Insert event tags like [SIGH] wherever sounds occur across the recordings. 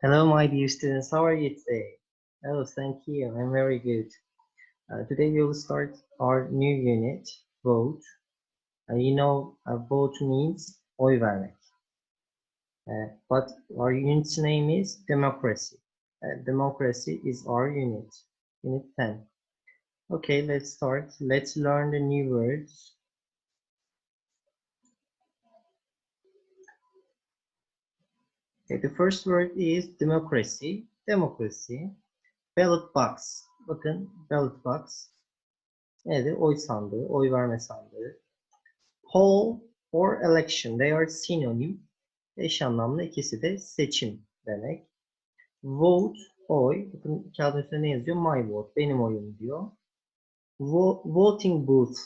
Hello, my dear students. How are you today? Oh, thank you. I'm very good. Uh, today we will start our new unit, vote. Uh, you know, uh, vote means oy vermek. Uh, but our unit's name is democracy. Uh, democracy is our unit, unit 10. Okay, let's start. Let's learn the new words. The first word is democracy. Democracy. Ballot box. Bakın ballot box. Nedir? Oy sandığı, oy verme sandığı. Poll or election. They are synonym. Eş anlamlı ikisi de seçim demek. Vote, oy. Bakın kağıdın üstünde ne yazıyor? My vote, benim oyum diyor. Vo- voting booth.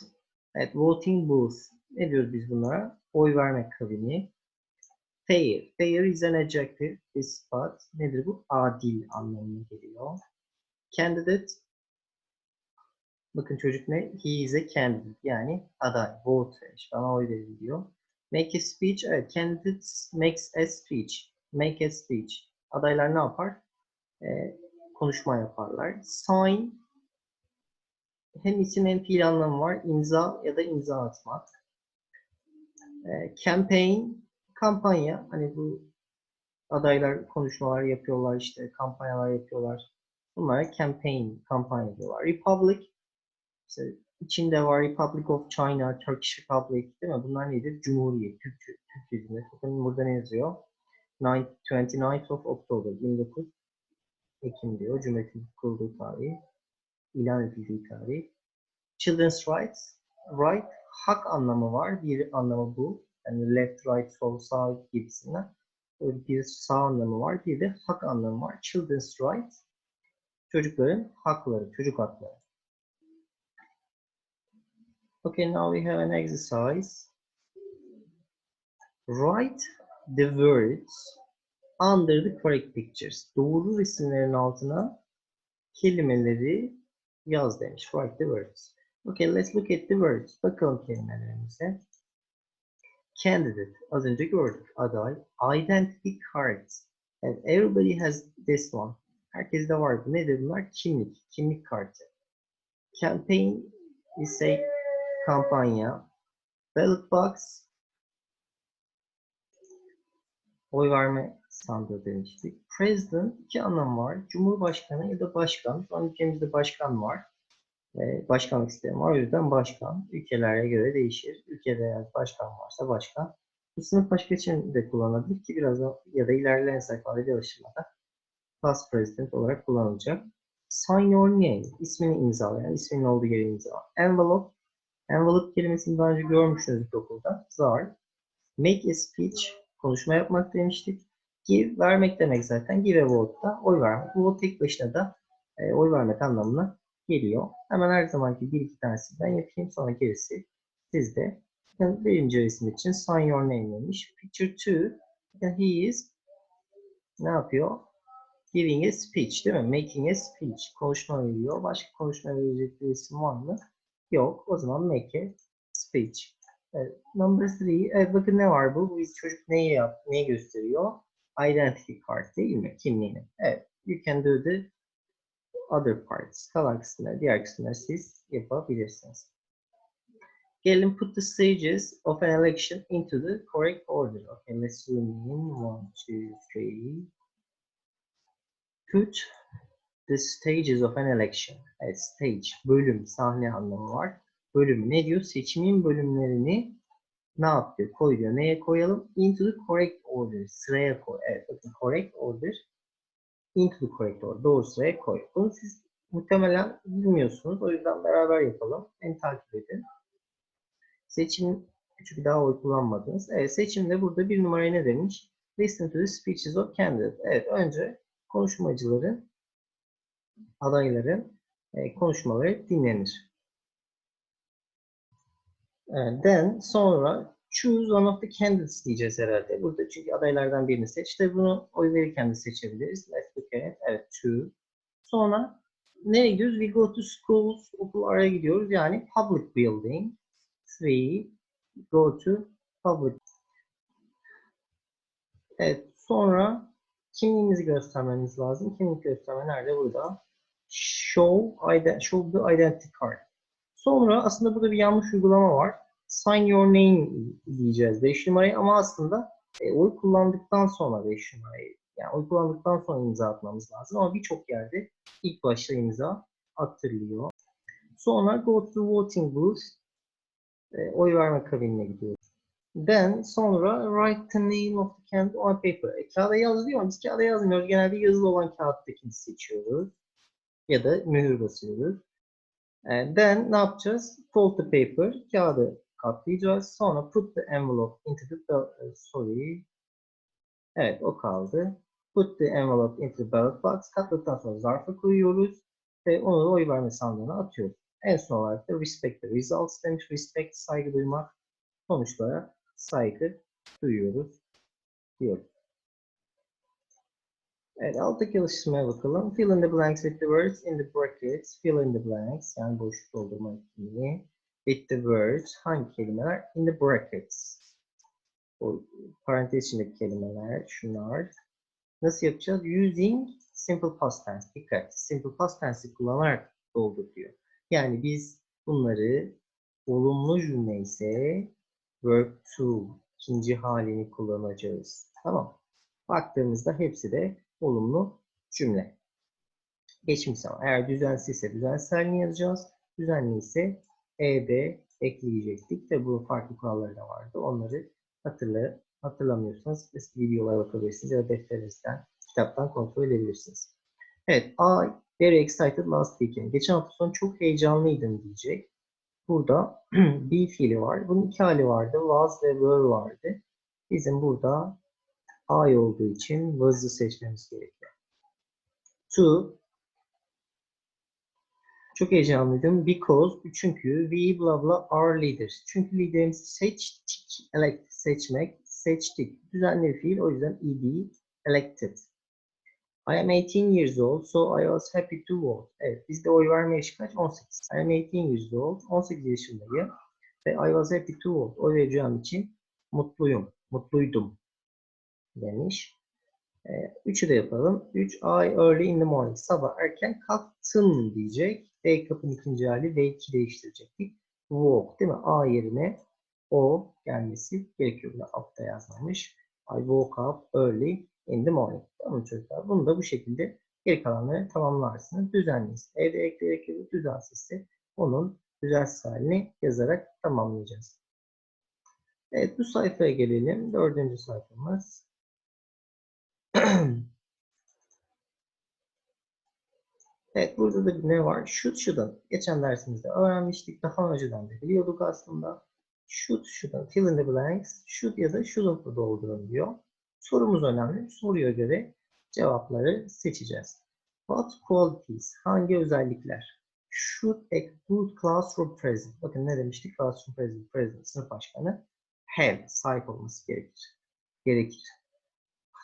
Evet, voting booth. Ne diyoruz biz bunlara? Oy verme kabini. Fair. Fair is an adjective. Bir sıfat. Nedir bu? Adil anlamına geliyor. Candidate. Bakın çocuk ne? He is a candidate. Yani aday. Vote. Bana oy verin diyor. Make a speech. Evet. Candidate makes a speech. Make a speech. Adaylar ne yapar? Ee, konuşma yaparlar. Sign. Hem isim hem fiil anlamı var. İmza ya da imza atmak. Ee, campaign kampanya hani bu adaylar konuşmalar yapıyorlar işte kampanyalar yapıyorlar. Bunlara campaign kampanya diyorlar. Republic işte içinde var Republic of China, Turkish Republic değil mi? Bunlar nedir? Cumhuriyet, Türk, Türk Cumhuriyeti. Bakın burada ne yazıyor? 29th of October, 29 Ekim diyor. Cumhuriyetin kurulduğu tarih, ilan edildiği tarih. Children's rights, right, hak anlamı var. Bir anlamı bu. Yani left, right, sol, sağ gibisinden. Bir sağ anlamı var. Bir de hak anlamı var. Children's rights. Çocukların hakları, çocuk hakları. Okay, now we have an exercise. Write the words under the correct pictures. Doğru resimlerin altına kelimeleri yaz demiş. Write the words. Okay, let's look at the words. Bakalım kelimelerimize. Candidate. Az önce gördük. Aday. Identity cards. And everybody has this one. Herkeste vardı. Nedir bunlar? Kimlik. Kimlik kartı. Campaign ise kampanya. Ballot box. Oy verme sandığı demiştik. President iki anlam var. Cumhurbaşkanı ya da başkan. Şu an ülkemizde başkan var. Ee, başkanlık sistemi var. O yüzden başkan ülkelere göre değişir. Ülkede eğer başkan varsa başkan. Bu sınıf başka için de kullanılabilir ki biraz da, ya da ilerleyen sayfalarda alıştırmada past president olarak kullanılacak. Sign your name. ismini imzala. Yani isminin olduğu yere imzala. Envelope. Envelope kelimesini daha önce görmüşsünüz okulda. Zar. Make a speech. Konuşma yapmak demiştik. Give, vermek demek zaten. Give a vote da oy vermek. Bu tek başına da e, oy vermek anlamına geliyor. Hemen her zamanki bir iki tanesi ben yapayım. Sonra gerisi sizde. Birinci resim için sign your name demiş. Picture 2. He is ne yapıyor? Giving a speech değil mi? Making a speech. Konuşma veriyor. Başka konuşma verecek bir isim var mı? Yok. O zaman make a speech. Number three. Evet, bakın ne var bu? Bu çocuk neyi yap, neyi gösteriyor? Identity card değil mi? Kimliğini. Evet. You can do the other parts. Kalan kısımları, diğer kısımları siz yapabilirsiniz. Gelin put the stages of an election into the correct order. Okay, let's zoom in. One, two, three. Put the stages of an election. Evet, stage, bölüm, sahne anlamı var. Bölüm ne diyor? Seçimin bölümlerini ne yap diyor? Koy diyor. Neye koyalım? Into the correct order. Sıraya koy. Evet, bakın correct order. Into the correct order. Doğru sıraya koy. Bunu siz muhtemelen bilmiyorsunuz. O yüzden beraber yapalım. Beni takip edin. Seçim çünkü daha oy kullanmadınız. Evet, seçimde burada bir numaraya ne demiş? Listen to the speeches of candidates. Evet, önce konuşmacıların, adayların e, konuşmaları dinlenir. And then sonra choose one of the candidates diyeceğiz herhalde. Burada çünkü adaylardan birini seç. İşte bunu oy verirken de seçebiliriz. Let's look at. Evet, choose. Sonra nereye gidiyoruz? We go to schools. Okullara gidiyoruz. Yani public building. Three. Go to public. Evet, sonra kimliğimizi göstermemiz lazım. Kimlik gösterme nerede? Burada. Show, show the identity card. Sonra aslında burada bir yanlış uygulama var. Sign your name diyeceğiz 5 numarayı ama aslında e, oy kullandıktan sonra 5 numarayı yani oy kullandıktan sonra imza atmamız lazım ama birçok yerde ilk başta imza attırılıyor. Sonra go to voting booth e, oy verme kabinine gidiyoruz. Then sonra write the name of the candidate on paper. E, kağıda yaz diyor ama biz kağıda yazmıyoruz. Genelde yazılı olan kağıttakini seçiyoruz. Ya da mühür basıyoruz. And then ne yapacağız? Fold the paper. Kağıdı katlayacağız. Sonra put the envelope into the e, sorry. Evet o kaldı. Put the envelope into the ballot box. Katladıktan sonra zarfa koyuyoruz. Ve onu da oy verme sandığına atıyoruz. En son olarak da respect the results demiş. Respect saygı duymak. Sonuçlara saygı duyuyoruz diyoruz. Evet, alttaki alıştırmaya bakalım. Fill in the blanks with the words in the brackets. Fill in the blanks, yani boşluk doldurma etkinliği. With the words, hangi kelimeler? In the brackets. O parantez içindeki kelimeler, şunlar. Nasıl yapacağız? Using simple past tense. Dikkat, simple past tense'i kullanarak doldur diyor. Yani biz bunları olumlu cümle ise verb to ikinci halini kullanacağız. Tamam. Baktığımızda hepsi de olumlu cümle. Geçmiş zaman. Eğer düzensizse düzensiz halini yazacağız. Düzenli ise ed ekleyecektik. Tabi bunun farklı kuralları da vardı. Onları hatırla, hatırlamıyorsanız eski videolara bakabilirsiniz ya da defterinizden, kitaptan kontrol edebilirsiniz. Evet, I very excited last weekend. Geçen hafta sonu çok heyecanlıydım diyecek. Burada [CLEARS THROAT] be fiili var. Bunun iki hali vardı. Was ve were vardı. Bizim burada I olduğu için was'ı seçmemiz gerekiyor. To çok heyecanlıydım because çünkü we bla bla are leaders. Çünkü liderimizi seçtik. Elect seçmek, seçtik. Düzenli fiil o yüzden ed elected. I am 18 years old so I was happy to vote. Evet bizde oy verme yaşı kaç? 18. I am 18 years old. 18 yaşındayım. Ve I was happy to vote. Oy vereceğim için mutluyum. Mutluydum demiş. Ee, üçü de yapalım. 3 I early in the morning. Sabah erken kalktım diyecek. D kapının ikinci hali V2 değiştirecektik. Walk değil mi? A yerine O gelmesi gerekiyor. Burada altta yazmamış. I woke up early in the morning. Tamam çocuklar? Bunu da bu şekilde geri kalanları tamamlarsınız. Düzenliyiz. Evde ekleyerek ya da düzensizse onun düzensiz halini yazarak tamamlayacağız. Evet bu sayfaya gelelim. Dördüncü sayfamız. [CLEARS THROAT] Evet burada da ne var? Should shouldn't. Geçen dersimizde öğrenmiştik. Daha önceden de biliyorduk aslında. Should shouldn't. Fill in the blanks. Should ya da shouldn't'la doldurun diyor. Sorumuz önemli. Soruya göre cevapları seçeceğiz. What qualities? Hangi özellikler? Should a good classroom president. Bakın ne demiştik? Classroom president, president, sınıf başkanı have, sahip olması gerekir. Gerekir.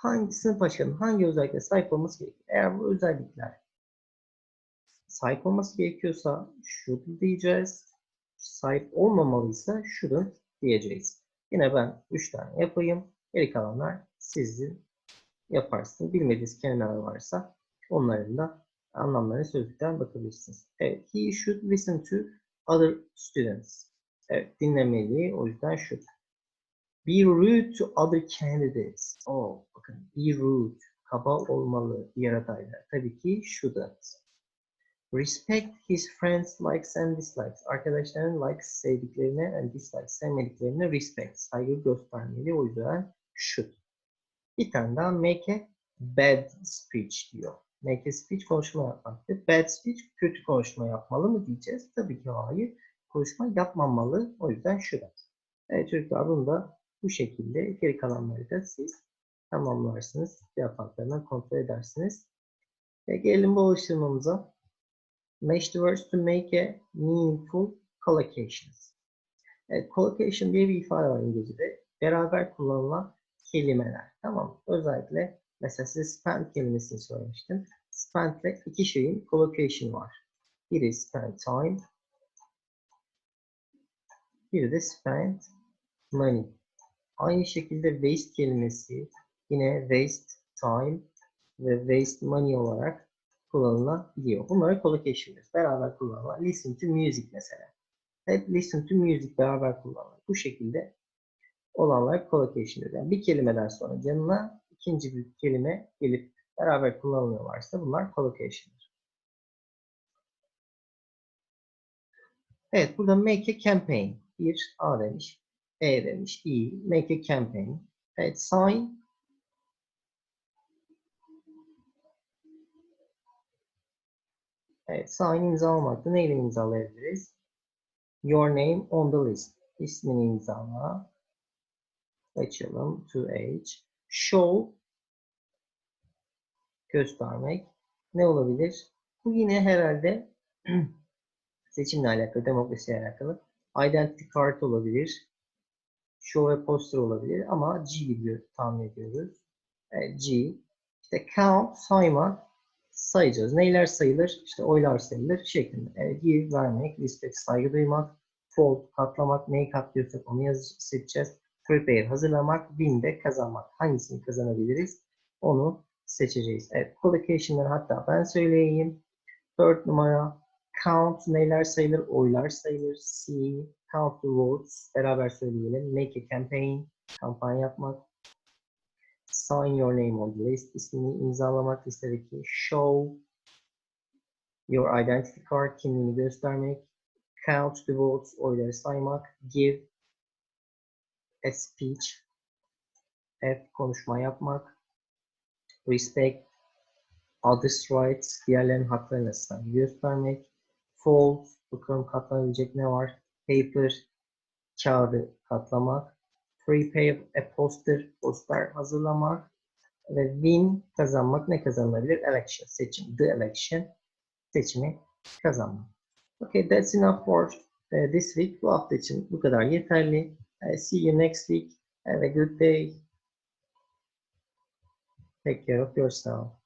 Hangi sınıf başkanı hangi özelliklere sahip olması gerekir? Eğer bu özellikler sahip olması gerekiyorsa should diyeceğiz. Sahip olmamalıysa shouldn't diyeceğiz. Yine ben 3 tane yapayım. Geri kalanlar sizin yaparsınız. Bilmediğiniz kelimeler varsa onların da anlamlarını sözlükten bakabilirsiniz. Evet, he should listen to other students. Evet, dinlemeli. O yüzden should. Be rude to other candidates. Oh, bakın. Be rude. Kaba olmalı diğer adaylar. Tabii ki shouldn't. Respect his friends likes and dislikes. Arkadaşların likes sevdiklerine and dislikes sevmediklerine respect. Saygı göstermeli. O yüzden should. Bir tane daha make a bad speech diyor. Make a speech konuşma yapmaktır. Bad speech kötü konuşma yapmalı mı diyeceğiz? Tabii ki hayır. Konuşma yapmamalı. O yüzden should. Evet çocuklar bunu da bu şekilde geri kalanları da siz tamamlarsınız. Cevap haklarından kontrol edersiniz. Ve gelelim bu alıştırmamıza. Match the words to make a meaningful collocations. Evet, collocation diye bir ifade var İngilizce'de. Beraber kullanılan kelimeler. Tamam. Özellikle mesela size spend kelimesini söylemiştim. Spend ile iki şeyin collocation var. Biri spend time. Biri de spend money. Aynı şekilde waste kelimesi yine waste time ve waste money olarak kullanılabiliyor. Bunları collocation diyoruz. Beraber kullanılan. Listen to music mesela. Hep listen to music beraber kullanılır. Bu şekilde olanlar collocation diyoruz. Yani bir kelimeden sonra yanına ikinci bir kelime gelip beraber kullanılıyorlarsa bunlar collocation'dır. Evet burada make a campaign. Bir A demiş. E demiş. E. Make a campaign. Evet sign. Evet sign imzalamakta neyle imzalayabiliriz? Your name on the list. İsmini imzala. Açalım. To age. Show. Göstermek. Ne olabilir? Bu yine herhalde [CLEARS THROAT] seçimle alakalı, demokrasiyle alakalı. Identity card olabilir. Show a poster olabilir ama G gibi tahmin ediyoruz. Evet, G. İşte count, sayma, sayacağız. Neyler sayılır? İşte oylar sayılır şeklinde. Evet, give, vermek, respect, saygı duymak, fold, katlamak, neyi katlıyorsak onu yaz seçeceğiz. Prepare, hazırlamak, win de kazanmak. Hangisini kazanabiliriz? Onu seçeceğiz. Evet, collocation'ları hatta ben söyleyeyim. 4 numara, count neler sayılır? Oylar sayılır. See, count the votes. Beraber söyleyelim. Make a campaign, kampanya yapmak. Sign your name on the list. İsmini imzalamak listedeki. Show your identity card. Kimliğini göstermek. Count the votes. Oyları saymak. Give a speech. F. Konuşma yapmak. Respect others' rights. Diğerlerinin haklarına saygı göstermek. Fold. Bakalım katlanabilecek ne var? Paper. Kağıdı katlamak. Prepare a poster. Poster hazırlamak. Ve win kazanmak ne kazanılabilir? Election. Seçim. The election. Seçimi kazanmak. Okay, that's enough for uh, this week. Bu hafta için bu kadar yeterli. Uh, see you next week. Have a good day. Take care of yourself.